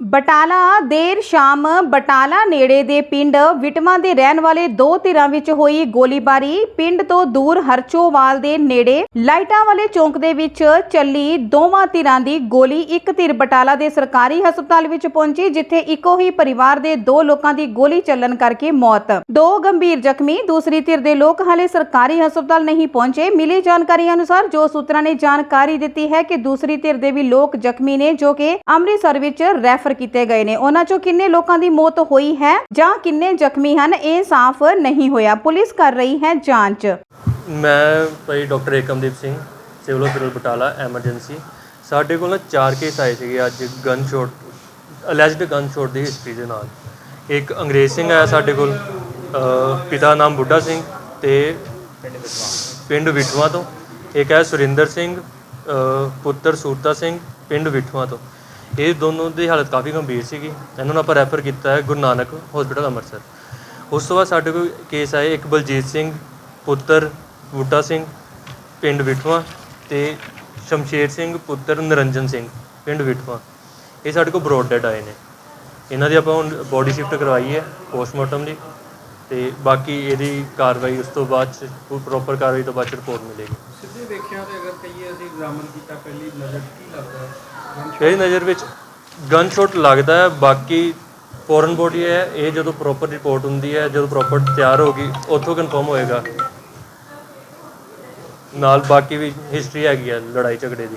ਬਟਾਲਾ, ਦੇਰ ਸ਼ਾਮ ਬਟਾਲਾ ਨੇੜੇ ਦੇ ਪਿੰਡ ਵਿਟਵਾ ਦੇ ਰਹਿਣ ਵਾਲੇ ਦੋ ਧਿਰਾਂ ਵਿੱਚ ਹੋਈ ਗੋਲੀਬਾਰੀ। ਪਿੰਡ ਤੋਂ ਦੂਰ ਹਰਚੋਵਾਲ ਦੇ ਨੇੜੇ ਲਾਈਟਾਂ ਵਾਲੇ ਚੌਂਕ ਦੇ ਵਿੱਚ ਚੱਲੀ ਦੋਵਾਂ ਧਿਰਾਂ ਦੀ ਗੋਲੀ ਇੱਕ ਧਿਰ ਬਟਾਲਾ ਦੇ ਸਰਕਾਰੀ ਹਸਪਤਾਲ ਵਿੱਚ ਪਹੁੰਚੀ, ਜਿੱਥੇ ਇੱਕੋ ਹੀ ਪਰਿਵਾਰ ਦੇ ਦੋ ਲੋਕਾਂ ਦੀ ਗੋਲੀ ਚੱਲਣ ਕਰਕੇ ਮੌਤ। ਦੋ ਗੰਭੀਰ ਜ਼ਖਮੀ, ਦੂਸਰੀ ਧਿਰ ਦੇ ਲੋਕ ਹਾਲੇ ਸਰਕਾਰੀ ਹਸਪਤਾਲ ਨਹੀਂ ਪਹੁੰਚੇ। ਮਿਲੀ ਜਾਣਕਾਰੀ ਅਨੁਸਾਰ ਜੋ ਸੂਤਰਾਂ ਨੇ ਜਾਣਕਾਰੀ ਦਿੱਤੀ ਹੈ ਕਿ ਦੂਸਰੀ ਧਿਰ ਦੇ ਵੀ ਲੋਕ ਜ਼ਖਮੀ ਨੇ, ਜੋ ਕਿ ਅੰਮ੍ਰਿਤਸਰ ਵਿੱਚ ਰੈਫ ਰੈਫਰ ਕੀਤੇ ਗਏ ਨੇ। ਉਹਨਾਂ ਚੋਂ ਕਿੰਨੇ ਲੋਕਾਂ ਦੀ ਮੌਤ ਹੋਈ ਹੈ ਜਾਂ ਕਿੰਨੇ ਜ਼ਖਮੀ ਹਨ, ਇਹ ਸਾਫ਼ ਨਹੀਂ ਹੋਇਆ। ਪੁਲਿਸ ਕਰ ਰਹੀ ਹੈ ਜਾਂਚ। ਮੈਂ ਭਾਈ doctor Ekamdeep Singh, civil hospital Batala, emergency. ਸਾਡੇ ਕੋਲ ਨਾ ਚਾਰ ਕੇਸ ਆਏ ਸੀਗੇ ਅੱਜ gun shot alleged gun shot ਦੀ ਹਿਸਟਰੀ ਦੇ ਨਾਲ। ਇੱਕ ਅੰਗਰੇਜ਼ ਸਿੰਘ ਆਇਆ ਸਾਡੇ ਕੋਲ ਪਿਤਾ ਨਾਮ ਬੁੱਢਾ ਸਿੰਘ ਤੇ ਪਿੰਡ ਵਿਠਵਾ ਤੋਂ। ਇੱਕ ਹੈ ਸੁਰਿੰਦਰ ਸਿੰਘ, ਅਹ, ਪੁੱਤਰ ਸੂਰਤਾ ਸਿੰਘ, ਪਿੰਡ ਵਿਠਵਾ ਤੋਂ। ਇਹ ਦੋਨੋਂ ਦੀ ਹਾਲਤ ਕਾਫੀ ਗੰਭੀਰ ਸੀਗੀ। ਇਹਨਾਂ ਨੂੰ ਆਪਾਂ ਰੈਫਰ ਕੀਤਾ ਹੈ ਗੁਰੂ ਨਾਨਕ ਹਸਪੀਟਲ ਅੰਮ੍ਰਿਤਸਰ। ਉਸ ਤੋਂ ਬਾਅਦ ਸਾਡੇ ਕੋਲ ਕੇਸ ਆਏ ਇੱਕ ਬਲਜੀਤ ਸਿੰਘ, ਪੁੱਤਰ ਬੂਟਾ ਸਿੰਘ, ਪਿੰਡ ਵਿਠਵਾ ਤੇ ਸ਼ਮਸ਼ੇਰ ਸਿੰਘ, ਪੁੱਤਰ ਨਰਿੰਜਨ ਸਿੰਘ, ਪਿੰਡ ਵਿਠਵਾ। ਇਹ ਸਾਡੇ ਕੋਲ ਬਰੋਡ ਡੈਡ ਆਏ ਨੇ। ਇਹਨਾਂ ਦੀ ਆਪਾਂ ਹੁਣ ਬੋਡੀ ਸ਼ਿਫਟ ਕਰਵਾਈ ਹੈ ਪੋਸਟਮਾਰਟਮ ਲਈ ਤੇ ਬਾਕੀ ਇਹਦੀ ਕਾਰਵਾਈ ਉਸ ਤੋਂ ਬਾਅਦ ਚ ਪ੍ਰੋਪਰ ਕਾਰਵਾਈ ਤੋਂ ਬਾਅਦ ਰਿਪੋਰਟ ਮਿਲੇਗੀ। ਸਿੱਧੇ ਵੇਖਿਆ ਤੇ ਕਹੀਏ ਅਸੀਂ ਐਗਜ਼ਾਮਨ ਕੀਤਾ, ਪਹਿਲੀ ਨਜ਼ਰ ਕੀ ਲੱਗਦਾ ਹੈ? ਮੇਰੀ ਨਜ਼ਰ ਵਿੱਚ ਗਨ ਸ਼ਾਟ ਲੱਗਦਾ ਹੈ, ਬਾਕੀ ਫੋਰਨ ਬੋਡੀ ਹੈ, ਇਹ ਜਦੋਂ ਪ੍ਰੋਪਰ ਰਿਪੋਰਟ ਹੁੰਦੀ ਹੈ, ਜਦੋਂ ਪ੍ਰੋਪਰ ਤਿਆਰ ਹੋਗੀ ਉੱਥੋਂ ਕਨਫਰਮ ਹੋਏਗਾ। ਨਾਲ ਬਾਕੀ ਵੀ ਹਿਸਟਰੀ ਹੈਗੀ ਹੈ ਲੜਾਈ ਝਗੜੇ ਦੀ।